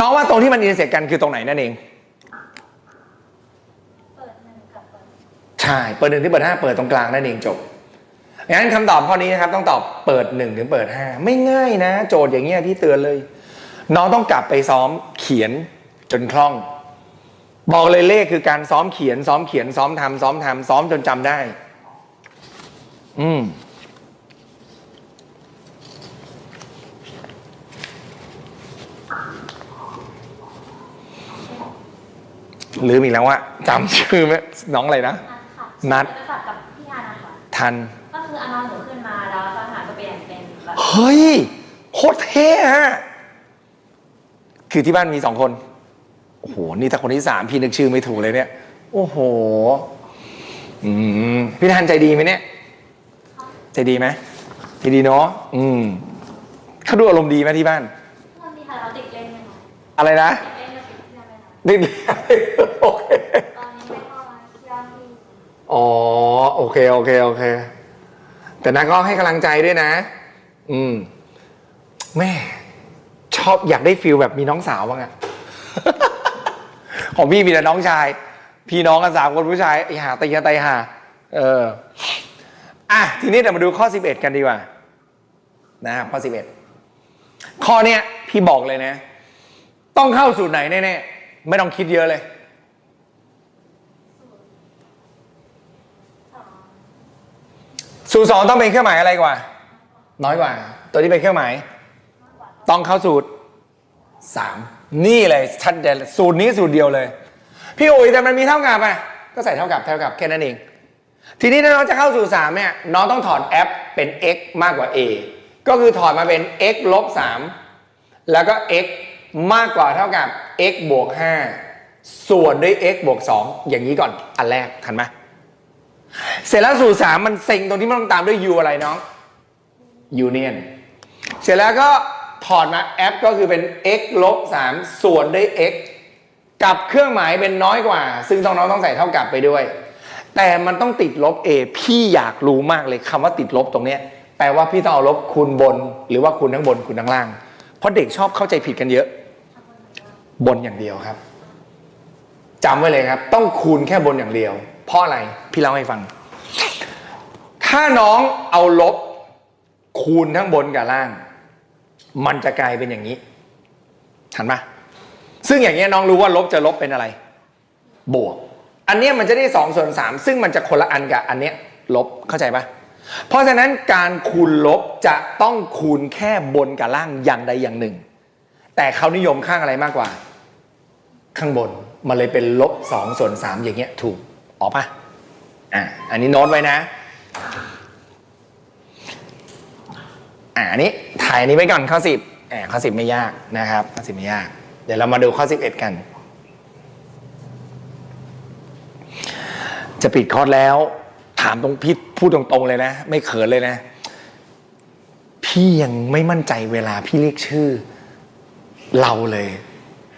น้องว่าตรงที่มันอินเสกกันคือตรงไหนนั่นเองเปิดหนึ่งกับเปิดใช่ เปิดหนึ่งที่เปิดห้าเปิดตรงกลางนั่นเองจบงั้นคำตอบข้อนี้นะครับ ต้องตอบเปิดหนึ่งถึงเปิดห้าไม่ง่ายนะ โจทย์อย่างเงี้ยพี่เตือนเลย น้องต้องกลับไปซ้อมเขียนจนคล่อง บอกเลยเลขคือการซ้อมเขียน ซ้อมเขียนซ้อมทำซ้อมทำซ้อมจนจำได้ อืม ลืมอีกแล้วว่าจำชื่อไหมน้องอะไรนะ นัดค่ะนัดจะสับกับพี่อานะคะทัน ก็คือเอานอนหนูขึ้นมาแล้วทหารก็เปลี่ยนเป็นแบบเฮ้ยโคตรเท่ฮะคือที่บ้านมีสองคน โอ้โห นี่ถ้าคนที่สามพี่นึกชื่อไม่ถูกเลยเนี่ย โอ้โห อืมพี่ทันใจดีไหมเนี่ย ใจดีไหมใจดีเนาะ อืมเขาดูอารมณ์ดีไหมที่บ้าน วันนี้ค่ะเราติดเล่นไหมคะอะไรนะ ติดเล่นกับติดเพื่อนไหมคะ นี่ โอเค ตอนนี้ไม่เข้ามาเที่ยวที่อ๋อ โอเค โอเค โอเค แต่นาก็ให้กำลังใจด้วยนะ อืม แม่ ชอบอยากได้ฟิลแบบมีน้องสาวบ้างอะ ของพี่มีแต่น้องชาย พี่น้องกันสามคนผู้ชายไอ้ห่าตีกันไตห่าเออ อะ ทีนี้เดี๋ยวมาดูข้อ 11 กันดีกว่า นะครับข้อ 11 ข้อเนี้ย พี่บอกเลยนะ ต้องเข้าสูตรไหนแน่ๆ ไม่ต้องคิดเยอะเลย สอง สูตรสองต้องเป็นเครื่องหมายอะไรกว่า น้อยกว่า ตัวที่เป็นเครื่องหมาย ต้องเข้าสูตรสามนี่เลยชัดเจนสูตรนี้สูตรเดียวเลย พี่อุ๋ยแต่มันมีเท่ากับอะก็ใส่เท่ากับเท่ากับแค่นั้นเอง ทีนี้ถ้าน้องจะเข้าสู่สามเนี่ยน้องต้องถอดแอปเป็น x มากกว่า a ก็คือถอดมาเป็น x ลบสามแล้วก็ x มากกว่าเท่ากับ x บวกห้าส่วนด้วย x บวกสองอย่างนี้ก่อนอันแรกทันไหม เสร็จแล้วสูตรสามมันเซ็งตรงที่มันต้องตามด้วย u อะไรน้อง union เสร็จแล้วก็ถอดมา f ก็คือเป็น x ลบ3ส่วนด้วย x กับเครื่องหมายเป็นน้อยกว่า ซึ่งต้องน้องต้องใส่เท่ากับไปด้วย แต่มันต้องติดลบ a พี่อยากรู้มากเลยคำว่าติดลบตรงเนี้ยแปลว่าพี่ต้องเอาลบคูณบน หรือว่าคูณทั้งบนคูณทั้งล่าง เพราะเด็กชอบเข้าใจผิดกันเยอะ บนอย่างเดียวครับจำไว้เลยครับ ต้องคูณแค่บนอย่างเดียว เพราะอะไร พี่เล่าให้ฟัง ถ้าน้องเอาลบคูณทั้งบนกับล่าง มันจะกลายเป็นอย่างนี้ทันปะซึ่งอย่างเงี้ยน้องรู้ว่าลบจะลบเป็นอะไร บวก อันเนี้ยมันจะได้สองส่วนสามซึ่งมันจะคนละอันกับอันเนี้ยลบเข้าใจปะเพราะฉะนั้นการคูณลบจะต้องคูณแค่บนกับล่างอย่างใดอย่างหนึ่ง แต่เขานิยมข้างอะไรมากกว่า ข้างบนมันเลยเป็นลบสองส่วนสามอย่างเงี้ยถูก ออกปะอะอันนี้โน้ตไว้นะอ่าอันนี้ถ่ายอันนี้ไว้ก่อนข้อสิบอ่าข้อสิบไม่ยากนะครับข้อสิบไม่ยาก เดี๋ยวเรามาดูข้อสิบเอ็ดกัน จะปิดคอร์สแล้ว ถามตรงพี่พูดตรงๆเลยนะ ไม่เขินเลยนะ พี่ยังไม่มั่นใจเวลาพี่เรียกชื่อ เราเลย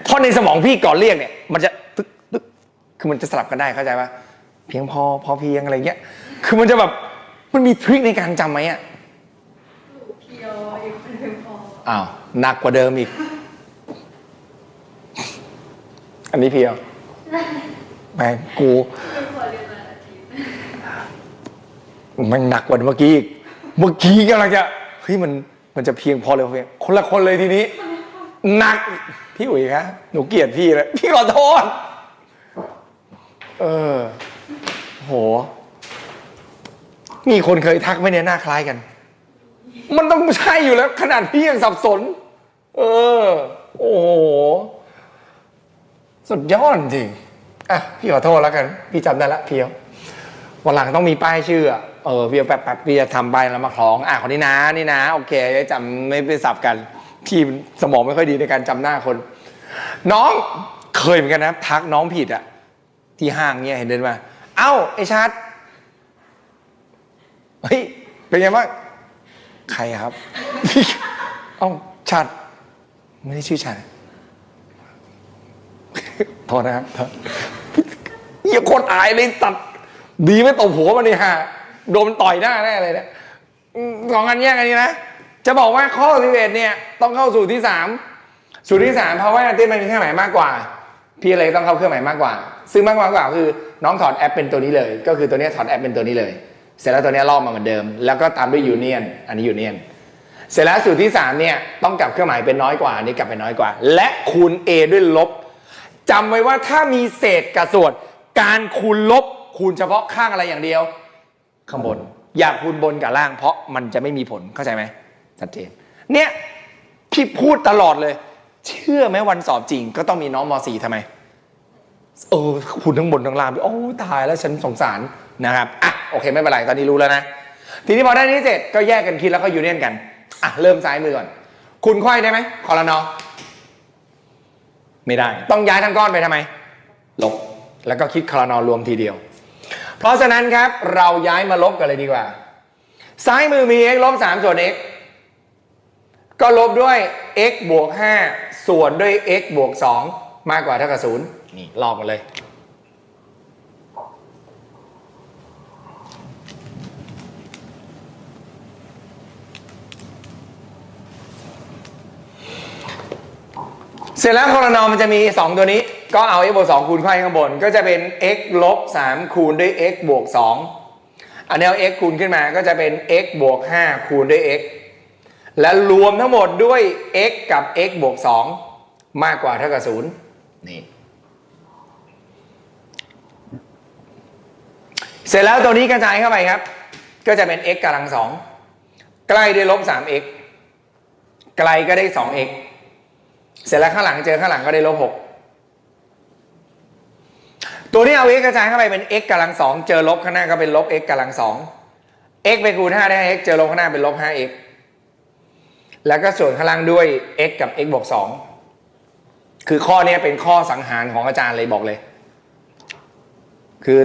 เพราะในสมองพี่ก่อนเรียกเนี่ย มันจะตึ๊กตึ๊กคือมันจะสลับกันได้เข้าใจปะ เพียงพอพอเพียงอะไรเงี้ย คือมันจะแบบมันมีทริคในการจำไหมอะเพียวอีกคนหนึ่งพออ้าวหนักกว่าเดิมอีก อันนี้เพียวแม่งกูคือพอเรียนมาอาทิตย์มันหนักกว่าเมื่อกี้อีกเมื่อกี้กำลังจะเฮ้ยมันมันจะเพียงพอเลยเพียงคนละคนเลยทีนี้หนักพี่อุ๋ยครับหนูเกลียดพี่เลยพี่ขอโทษเออ โห มีคนเคยทักไหมเนี่ยหน้าคล้ายกัน มันต้องใช่อยู่แล้ว ขนาดพี่ยังสับสน เออ โอ้โห สุดยอดจริง อะ พี่ขอโทษแล้วกัน พี่จำได้ละเพียววันหลังต้องมีป้ายชื่ออะเออเพี่แป๊บแป๊บพี่จะทำใบแล้วมาคล้อง อะคนนี้นะ นี่นะ โอเคจะจำไม่ไปสับกันพี่สมองไม่ค่อยดีในการจำหน้าคน น้องเคยเหมือนกันนะ ทักน้องผิดอะที่ห้างเนี่ยเห็นเดินมา เอ้าไอชัดเฮ้ยเป็นไงบ้างใครครับ เอ้าชัดไม่ได้ชื่อชัดโทษนะครับโทษเหี้ยโคตรอายเลยตัด ดีไม่ตบหัวมันนี่ฮะโดนต่อยหน้าแน่เลยเนี่ยสองอันแยกกันนี้นะ จะบอกว่าข้อสิบเอ็ดเนี่ย ต้องเข้าสู่ที่สามสูตรที่สามเพราะว่าเต้นมันมีเครื่องหมายมากกว่า พี่เลยต้องเข้าเครื่องหมายมากกว่า ซึ่งมากกว่ากว่าคือ น้องถอดแอปเป็นตัวนี้เลย ก็คือตัวนี้ถอดแอปเป็นตัวนี้เลย เสร็จแล้วตัวนี้ลอกมาเหมือนเดิม แล้วก็ตามด้วยยูเนียนอันนี้ยูเนียนเสร็จแล้วสูตรที่สามเนี่ยต้องกลับเครื่องหมายเป็นน้อยกว่าอันนี้กลับเป็นน้อยกว่า และคูณ a ด้วยลบจำไว้ว่าถ้ามีเศษกับส่วน การคูณลบคูณเฉพาะข้างอะไรอย่างเดียว ข้างบน อย่าคูณบนกับล่าง เพราะมันจะไม่มีผลเข้าใจไหมชัดเจน เนี่ยพี่พูดตลอดเลย เชื่อไหมวันสอบจริง ก็ต้องมีน้องม .4 ทำไม เออคุณทั้งบนทั้งล่างโอ้ตายแล้วฉันสงสารนะครับอะโอเคไม่เป็นไรตอนนี้รู้แล้วนะ ทีนี้พอได้นี้เสร็จก็แยกกันคิดแล้วก็ยูเนียนกันอะเริ่มซ้ายมือก่อน คุณไขว้ได้ไหมคอรนอไม่ได้ ต้องย้ายทั้งก้อนไปทำไม ลบ แล้วก็คิดคอรนอรวมทีเดียว เพราะฉะนั้นครับเราย้ายมาลบกันเลยดีกว่า ซ้ายมือมี x ลบ3ส่วน x ก็ลบด้วย x บวก5ส่วนด้วย x บวก2มากกว่าเท่ากับ0 นี่ลอกมาเลย เสร็จแล้วคอรนอมันจะมี 2 ตัวนี้ ก็เอา x บวก2คูณไขว้ข้างบน ก็จะเป็น x ลบ3คูณด้วย x บวก2อันนี้เอา x คูณขึ้นมาก็จะเป็น x บวก5คูณด้วย x และรวมทั้งหมดด้วย x กับ x บวก2มากกว่าเท่ากับ0นี่ เสร็จแล้วตัวนี้กระจายเข้าไปครับ ก็จะเป็น x กำลังสองใกล้ด้วยลบ 3x ไกลก็ได้ 2x เสร็จแล้วข้างหลังเจอข้างหลังก็ได้ลบหกตัวนี้เอา x กระจายเข้าไปเป็น x กำลังสองเจอลบข้างหน้าก็เป็นลบ x กำลังสอง x ไปคูณ5ได้ x เจอลบข้างหน้าเป็นลบ 5x แล้วก็ส่วนข้างล่างด้วย x กับ x บวก2คือข้อนี้เป็นข้อสังหารของอาจารย์เลยบอกเลย คือ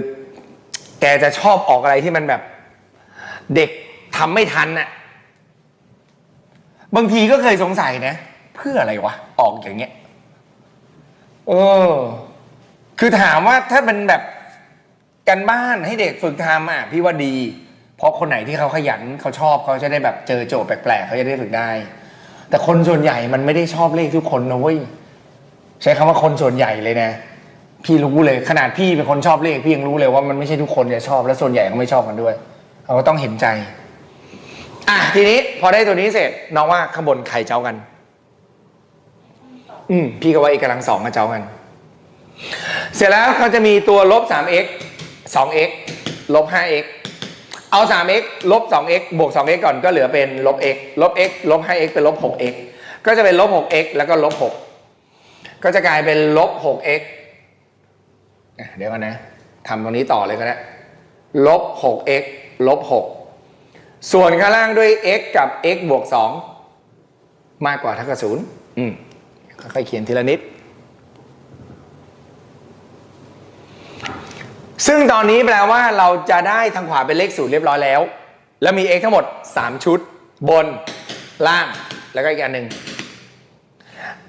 แกจะชอบออกอะไรที่มันแบบ เด็กทำไม่ทันน่ะบางทีก็เคยสงสัยนะ เพื่ออะไรวะ ออกอย่างเงี้ยเออ คือถามว่าถ้าเป็นแบบกันบ้านให้เด็กฝึกทำอะพี่ว่าดี เพราะคนไหนที่เขาขยันเขาชอบเขาจะได้แบบเจอโจทย์แปลกๆเขาจะได้ฝึกได้ แต่คนส่วนใหญ่มันไม่ได้ชอบเลขทุกคนนะเว้ยใช้คำว่าคนส่วนใหญ่เลยนะ พี่รู้เลยขนาดพี่เป็นคนชอบเลขพี่ยังรู้เลยว่ามันไม่ใช่ทุกคนจะชอบและส่วนใหญ่ก็ไม่ชอบกันด้วยเราก็ต้องเห็นใจ อะทีนี้พอได้ตัวนี้เสร็จน้องว่าข้างบนใครเจ้ากัน อืมพี่ก็ว่า x กกำลังสองมาเจ้ากัน เสร็จแล้วเขาจะมีตัวลบ 3x 2x ลบ 5x เอา 3x ลบ 2x บวก 2x ก่อนก็เหลือเป็นลบ x ลบ x ลบ 5x เป็นลบ 6x ก็จะเป็นลบ 6x แล้วก็ลบ 6 ก็จะกลายเป็นลบ 6x อะ เดี๋ยวกันนะทำตรงนี้ต่อเลยก็ได้ลบ 6x ลบ 6 ส่วนข้างล่างด้วย x กับ x บวก 2 มากกว่าเท่ากับ0อืมค่อยๆเขียนทีละนิด ซึ่งตอนนี้แปลว่าเราจะได้ทางขวาเป็นเลขศูนย์เรียบร้อยแล้ว แล้วมี x ทั้งหมด 3 ชุด บน ล่าง แล้วก็อีกอันหนึ่ง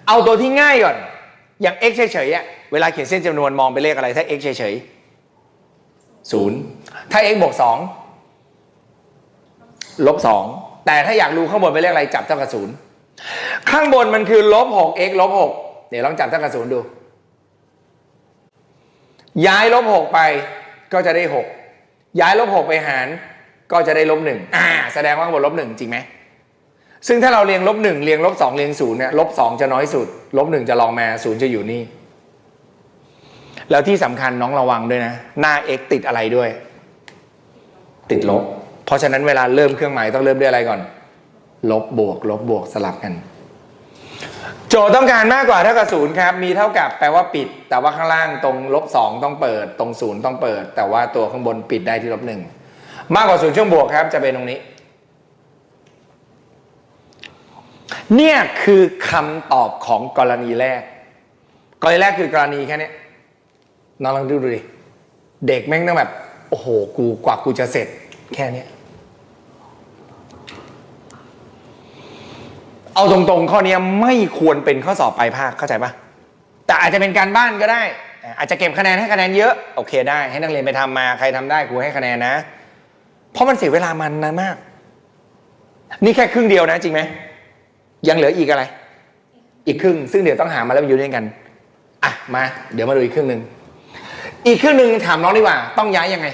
เอาตัวที่ง่ายก่อน อย่าง x เฉยๆอะ เวลาเขียนเส้นจำนวนมองเป็นเลขอะไร ถ้า x เฉยๆศูนย์ถ้า x บวกสองลบสองแต่ถ้าอยากรู้ข้างบนเป็นเลขอะไรจับเท่ากับศูนย์ข้างบนมันคือลบหก x ลบหกเดี๋ยวลองจับเท่ากับศูนย์ดู ย้ายลบหกไปก็จะได้หกย้ายลบหกไปหารก็จะได้ลบหนึ่งอ่า แสดงว่าข้างบนลบหนึ่งจริงไหมซึ่งถ้าเราเรียงลบหนึ่งเรียงลบสองเรียงศูนย์เนี่ยลบสองจะน้อยสุด ลบหนึ่งจะลองมาศูนย์จะอยู่นี่ แล้วที่สำคัญน้องระวังด้วยนะ หน้า x ติดอะไรด้วย ติดลบ เพราะฉะนั้นเวลาเริ่มเครื่องหมายต้องเริ่มด้วยอะไรก่อน ลบบวก ลบบวกสลับกัน โจทย์ต้องการมากกว่าเท่ากับศูนย์ครับ มีเท่ากับแปลว่าปิด แต่ว่าข้างล่างตรงลบสองต้องเปิด ตรงศูนย์ต้องเปิด แต่ว่าตัวข้างบนปิดได้ที่ลบหนึ่งมากกว่าศูนย์ช่วงบวกครับ จะเป็นตรงนี้ เนี่ยคือคำตอบของกรณีแรก กรณีแรกคือกรณีแค่เนี้ย น้องลองดูดูดิเด็กแม่งต้องแบบ โอ้โห กูกว่ากูจะเสร็จ แค่เนี้ยเอาตรงๆ ข้อเนี้ไม่ควรเป็นข้อสอบปลายภาคเข้าใจปะแต่อาจจะเป็นการบ้านก็ได้ อาจจะเก็บคะแนนให้คะแนนเยอะโอเคได้ ให้นักเรียนไปทำมาใครทำได้ครูให้คะแนนนะ เพราะมันเสียเวลามันนานมาก นี่แค่ครึ่งเดียวนะ จริงไหมยังเหลืออีกอะไร อีกครึ่ง ซึ่งเดี๋ยวต้องหามาแล้วมาอยู่ด้วยกันอะมา เดี๋ยวมาดูอีกครึ่งหนึ่ง อีกครึ่งหนึ่งถามน้องดีกว่า ต้องย้ายยังไง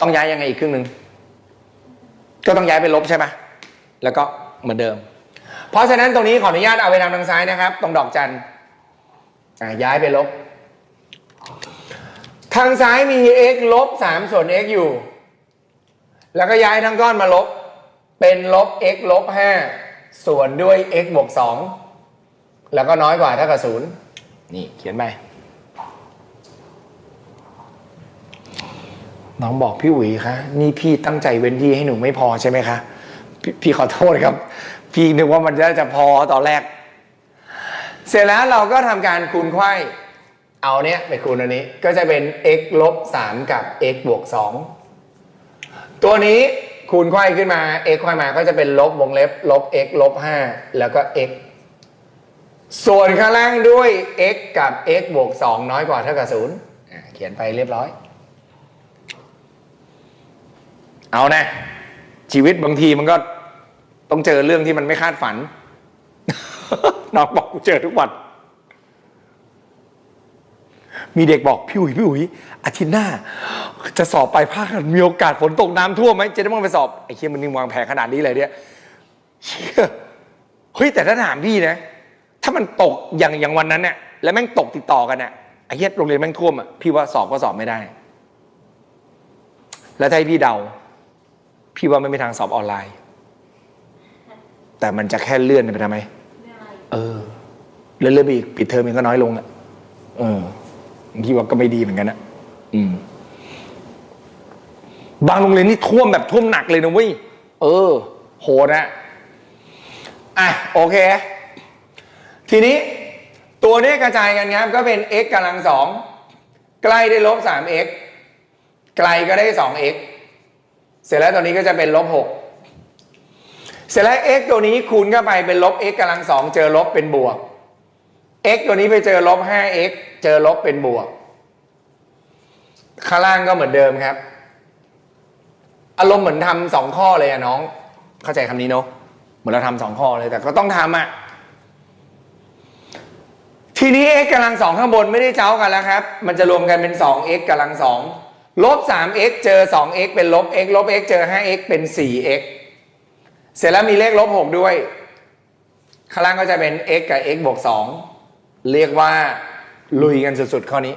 ต้องย้ายยังไงอีกครึ่งหนึ่งก็ต้องย้ายไปลบใช่ปะแล้วก็เหมือนเดิม เพราะฉะนั้นตรงนี้ขออนุญาตเอาไปทำทางซ้ายนะครับ ตรงดอกจันย้ายไปลบ ทางซ้ายมี x ลบ3ส่วน x อยู่ แล้วก็ย้ายทั้งก้อนมาลบ เป็นลบ x ลบ5ส่วนด้วย x บวก2แล้วก็น้อยกว่าเท่ากับ0นี่ นี่เขียนไป น้องบอกพี่อุ๋ยคะนี่พี่ตั้งใจเว้นที่ให้หนูไม่พอใช่ไหมคะพพี่ขอโทษครับ พี่นึกว่ามันจะจะพอตอนแรก เสร็จแล้วเราก็ทำการคูณไขว้เอาเนี้ยไปคูณอันนี้ ก็จะเป็น x ลบ3กับ x บวก2ตัวนี้คูณไขว้ขึ้นมา x ไขว้มาก็จะเป็นลบวงเล็บลบ x ลบ5แล้วก็ x ส่วนข้างล่างด้วย x กับ x บวก 2 น้อยกว่าเท่ากับ0เขียนไปเรียบร้อย เอานะ ชีวิตบางทีมันก็ต้องเจอเรื่องที่มันไม่คาดฝัน น้องบอกกูเจอทุกวัน มีเด็กบอก พี่อุ๋ยพี่อุ๋ยอาทิตย์หน้า จะสอบไปลายภาคมีโอกาสฝนตกน้ำท่วมไหมจะได้ไมาไปสอบ ไอ้เชี่ยมันนี่วางแผนขนาดนี้เลยเนี่ยเฮ้ยแต่ถ้าถามพี่นะ ถ้ามันตกอย่างอย่างวันนั้นเนี่ยแล้วแม่งตกติดต่อกันเนี่ยไอ้เหี้ยโรงเรียนแม่งท่วมอะพี่ว่าสอบก็สอบไม่ได้ แล้วถ้าให้พี่เดา พี่ว่าไม่มีทางสอบออนไลน์ แต่มันจะแค่เลื่อนไปทำไมเองอเออเลื่อนเลื่อนไปอีกปิดเทอมมันก็น้อยลงอะเออพี่ว่าก็ไม่ดีเหมือนกันนะอืม บางโรงเรียนนี่ท่วมแบบท่วมหนักเลยนะเว้ยเออ โหดนะอะโอเค ทีนี้ตัวนี้กระจายกันครับก็เป็น x กำลังสองใกล้ได้ลบ 3x ไกลก็ได้ 2x เสร็จแล้วตัวนี้ก็จะเป็นลบ 6 เสร็จแล้ว x ตัวนี้คูณเข้าไปเป็นลบ x กำลังสองเจอลบเป็นบวก x ตัวนี้ไปเจอลบ 5x เจอลบเป็นบวก ข้างล่างก็เหมือนเดิมครับ อารมณ์เหมือนทำสองข้อเลยอะน้อง เข้าใจคำนี้เนาะ เหมือนเราทำสองข้อเลยแต่ก็ต้องทำอะ ทีนี้ x กำลังสองข้างบนไม่ได้เจ้ากันแล้วครับ มันจะรวมกันเป็น 2x กำลังสองลบ 3x เจอ 2x เป็นลบ x ลบ x เจอ 5x เป็น 4x เสร็จแล้วมีเลขลบ 6 ด้วย ข้างล่างก็จะเป็น x กับ x บวก 2 เรียกว่าลุยกันสุดๆ ข้อนี้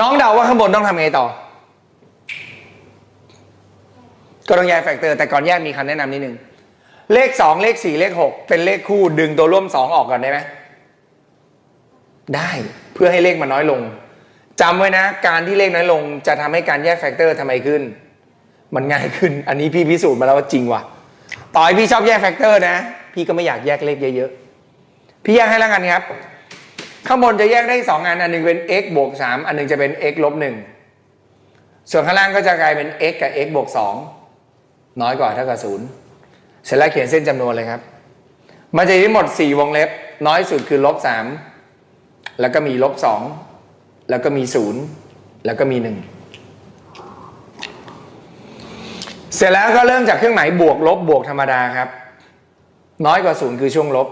น้องเดาว่าข้างบนต้องทำไงต่อ ก็ต้องแยกแฟกเตอร์ แต่ก่อนแยกมีคำแนะนำนิดนึง เลข2เลข4เลข6เป็นเลขคู่ดึงตัวร่วม2องออกก่อนได้ไหมได้เพื่อให้เลขมันน้อยลงจำไว้นะ การที่เลขน้อยลงจะทำให้การแยกแฟกเตอร์ทำไมขึ้น มันง่ายขึ้น อันนี้พี่พิสูจน์มาแล้วว่าจริงว่ะต่อให้พี่ชอบแยกแฟกเตอร์นะ พี่ก็ไม่อยากแยกเลขเยอะๆ พี่แยกให้แล้วกันครับ ข้างบนจะแยกได้สองอัน อันหนึ่งเป็น x บวกสามอันหนึ่งจะเป็น x ลบหนึ่งส่วนข้างล่างก็จะกลายเป็น x กับ x บวกสองน้อยกว่าเท่ากับศูนย์ เสร็จแล้วเขียนเส้นจำนวนเลยครับ มันจะมีหมดสี่วงเล็บ น้อยสุดคือลบสามแล้วก็มีลบสองแล้วก็มีศูนย์แล้วก็มีหนึ่งเสร็จแล้วก็เริ่มจากเครื่องหมายบวกลบบวกธรรมดาครับ น้อยกว่าศูนย์คือช่วงลบ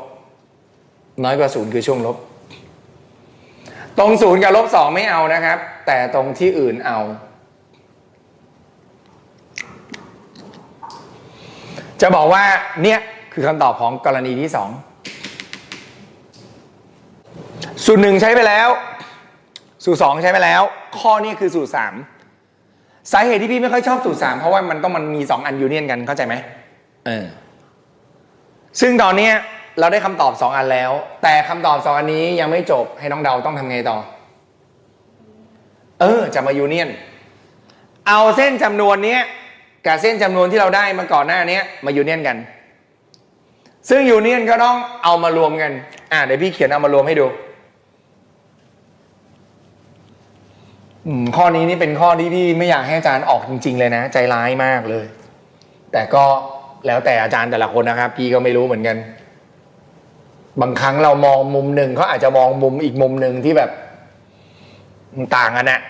น้อยกว่าศูนย์คือช่วงลบ ตรงศูนย์กับลบสองไม่เอานะครับ แต่ตรงที่อื่นเอา จะบอกว่าเนี่ยคือคำตอบของกรณีที่สองสูตรหนึ่งใช้ไปแล้ว สูตรสองใช้ไปแล้ว ข้อนี้คือสูตรสามสาเหตุที่พี่ไม่ค่อยชอบสูตรสามเพราะว่ามันต้องมันมีสองอันยูเนียนกันเข้าใจไหมเออซึ่งตอนเนี้ยเราได้คำตอบสองอันแล้ว แต่คำตอบสองอันนี้ยังไม่จบให้น้องเดาต้องทำไงต่อ เออจะมายูเนียน เอาเส้นจำนวนเนี้ย กับเส้นจำนวนที่เราได้มาก่อนหน้านี้มายูเนียนกัน ซึ่งยูเนียนก็ต้องเอามารวมกัน อ่าเดี๋ยวพี่เขียนเอามารวมให้ดูข้อนี้นี่เป็นข้อที่พี่ไม่อยากให้อาจารย์ออกจริง ๆ เลยนะ ใจร้ายมากเลย แต่ก็แล้วแต่อาจารย์แต่ละคนนะครับ พี่ก็ไม่รู้เหมือนกัน บางครั้งเรามองมุมหนึ่งเขาอาจจะมองมุมอีกมุมหนึ่งที่แบบต่างกันนะ